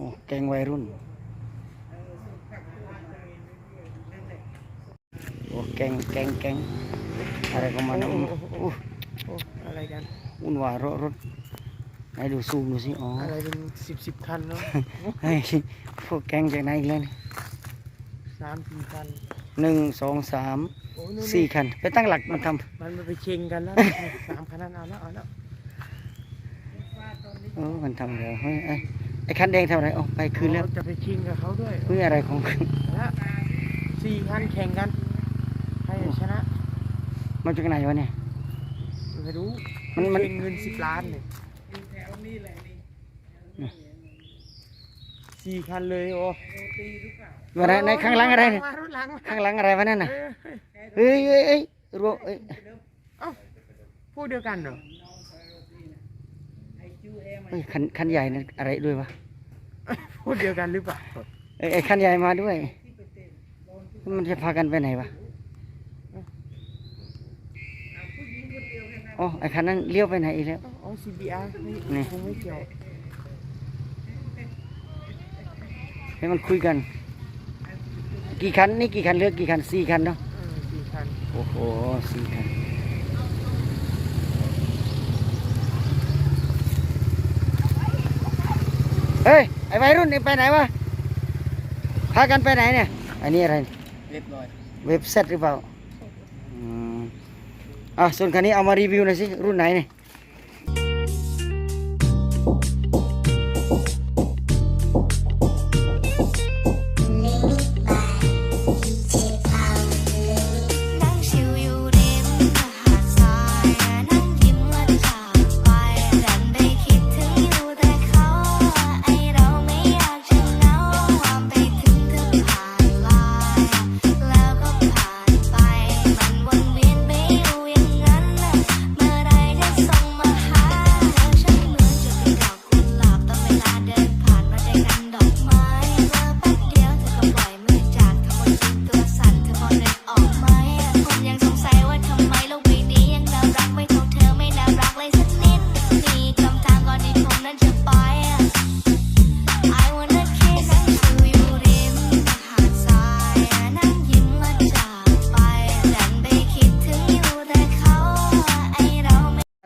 อ้แกงวัยรุ่น โอ้แกงแกงแกงอะไรของมันนะโอ้อู้โหอู้โอ้อะไรกันวุ่นวายรถรถไหนดูซูมดูสิ อ๋อ อะไรเป็นสิบสิบคันเนาะเฮ้ยพวกแกงจากไหนอีกแล้วเนี่ยสามสี่คันหนึ่งสองสามโอ้นู่นสี่คัน ไปตั้งหลักมันทมันมันไปเชิงกันแล้วสามคันนั้นเอาแล้วเอาแล้วำเออมันทำแล้วเฮ้ยไอ้ไอ้คันแดงทำอะไรอ๋อไปคืนแล้วจะไปชิงกับเขาด้วยเฮ้ยอะไรของแล้วสี่คันแข่งกันใครจะชนะมาจากไหนวะเนี่ยไม่รู้มันมันเชิงเงินสิบล้านเนี่ยสี่คันเลยโอ้วันไหนในข้างหลังอะไรเนี่ยมารถหลังมาข้างหลังอะไรวะนั่นน่ะเออเฮ้ยเฮ้ยเฮ้ยรัวเอ้ยเอ้าพูดเดียวกันเหรอ เฮ้ยคันคันใหญ่นั่นอะไรด้วยวะพูดเดียวกันหรือเปล่าเอ้ยไอ้คันใหญ่มาด้วย มันจะพากันไปไหนวะอ๋อไอ้คันนั้นเลี้ยวไปไหนอีกแล้วอ๋อ CBR นี่นี่คงไม่เกี่ยวให้มันคุยกัน กี่คันนี่กี่คันเหลือกกี่คันสี่คันเนาะเออสี่คันโอ้โหสี่คัน ฮ้ย ไอ้วัยรุ่นนี่ไปไหนวะ พากันไปไหนเนี่ย อันนี้อะไรเรียบร้อย เว็บเซตหรือเปล่าอืมอะส่วนคันนี้เอามารีวิวหน่อยสิ รุ่นไหนเนี่ย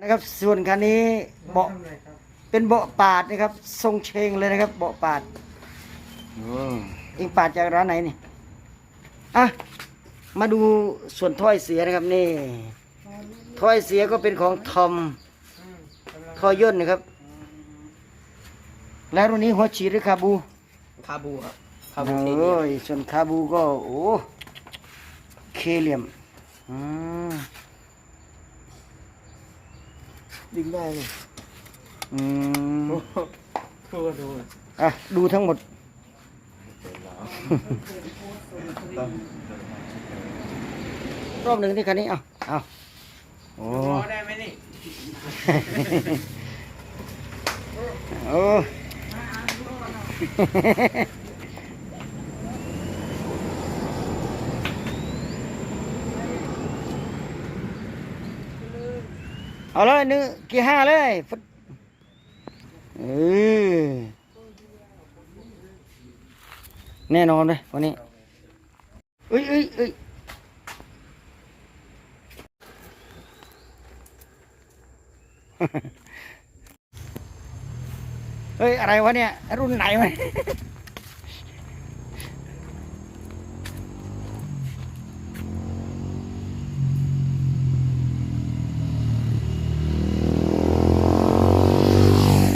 นะครับ ส่วนคันนี้เบาะทำอะไรครับเป็นเบาะปาดนะครับ ทรงเชงเลยนะครับ เบาะปาดโอ้เองปาดจากร้านไหนนี่อะมาดูส่วนถ้อยเสียนะครับนี่ถ้อยเสียก็เป็นของทอมอืมกำลังทอยย่นนะครับ แล้วรุ่นนี้หัวฉีดหรือคาบู คาบูครับโอ้ยส่วนคาบูก็โอ้เคเหลี่ยมอืม ดึงได้เลยอืมดูดูอะดูทั้งหมด รอบหนึ่งที่คันนี้เอาเอาโอ้พอได้ไหมนี่โอ้ เอาเลยหนึ่งกี่ห้าเลยฟึดเออแน่นอนเลยวันนี้เอ้ยเอ้ยเอ้ยเฮ้ย อะไรวะเนี่ย รุ่นไหนวะ